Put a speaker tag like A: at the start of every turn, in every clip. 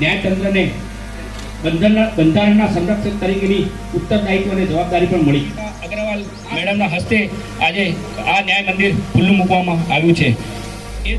A: ન્યાયતંત્રને બંધારણના બંધારણના સંરક્ષક તરીકેની ઉત્તરદાયિત્વ અને જવાબદારી પણ મળી. અગ્રવાલ મેડમના હસ્તે આજે આ ન્યાય મંદિર ખુલ્લું મૂકવામાં આવ્યું છે. એ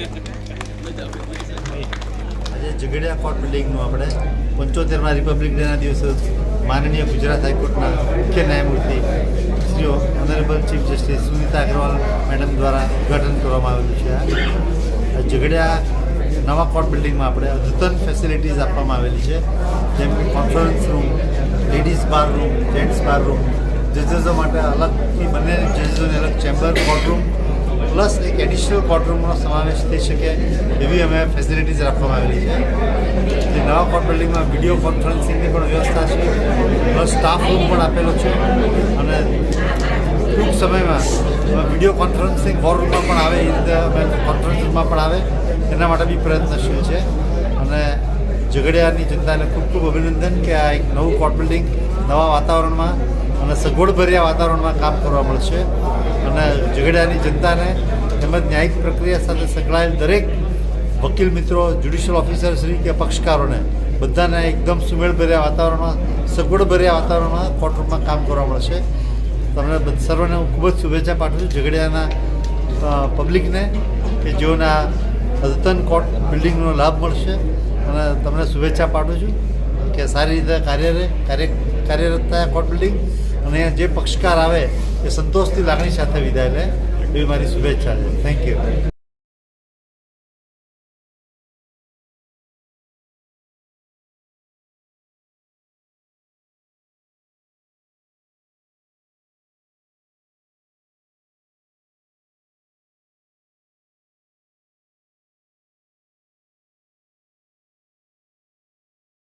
B: આજે ઝઘડિયા કોર્ટ બિલ્ડિંગનું આપણે પંચોતેરમાં રિપબ્લિક ડેના દિવસે માનનીય ગુજરાત હાઈકોર્ટના મુખ્ય ન્યાયમૂર્તિ શ્રીઓ honourable chief justice Sunita Agrawal madam દ્વારા ઉદ્ઘાટન કરવામાં આવેલું છે. ઝઘડિયા નવા કોર્ટ બિલ્ડિંગમાં આપણે અદ્યતન ફેસિલિટીઝ આપવામાં આવેલી છે. જેમ કે conference room ladies bar room gents bar room જજેસો માટે અલગથી બંને જજેસોને અલગ ચેમ્બર કોર્ટરૂમ પ્લસ એક એડિશનલ કોર્ટરૂમનો સમાવેશ થઈ શકે એવી અમે ફેસિલિટીઝ રાખવામાં આવેલી છે. જે નવા કોર્ટ બિલ્ડિંગમાં વીડિયો કોન્ફરન્સિંગની પણ વ્યવસ્થા છે. પ્લસ સ્ટાફ રૂમ પણ આપેલો છે. અને ટૂંક સમયમાં વીડિયો કોન્ફરન્સિંગ વોર રૂમમાં પણ આવે, એ રીતે અમે કોન્ફરન્સ રૂમમાં પણ આવે. એના માટે બી પ્રયત્નશીલ છે અને ઝઘડિયાની જનતાને ખૂબ ખૂબ અભિનંદન કે આ એક નવું કોર્ટ બિલ્ડિંગ નવા વાતાવરણમાં અને સગવડભર્યા વાતાવરણમાં કામ કરવા મળશે. અને ઝઘડિયાની જનતાને તેમજ ન્યાયિક પ્રક્રિયા સાથે સંકળાયેલ દરેક વકીલ મિત્રો જ્યુડિશિયલ ઓફિસર શ્રી કે પક્ષકારોને બધાને એકદમ સુમેળભર્યા વાતાવરણમાં, સગવડભર્યા વાતાવરણમાં કોર્ટરૂમમાં કામ કરવા મળશે. તમને સર્વને હું ખૂબ જ શુભેચ્છા પાઠવું છું. ઝઘડિયાના પબ્લિકને કે જેઓને આ અદ્યતન કોર્ટ બિલ્ડિંગનો લાભ મળશે. અને તમને શુભેચ્છા પાઠવું છું કે સારી રીતે કાર્યરે, કાર્ય, કાર્યરત થયા કોર્ટ બિલ્ડિંગ અને જે પક્ષકાર આવે એ સંતોષની લાગણી સાથે વિદાય લે. એવી મારી શુભેચ્છા છે. Thank you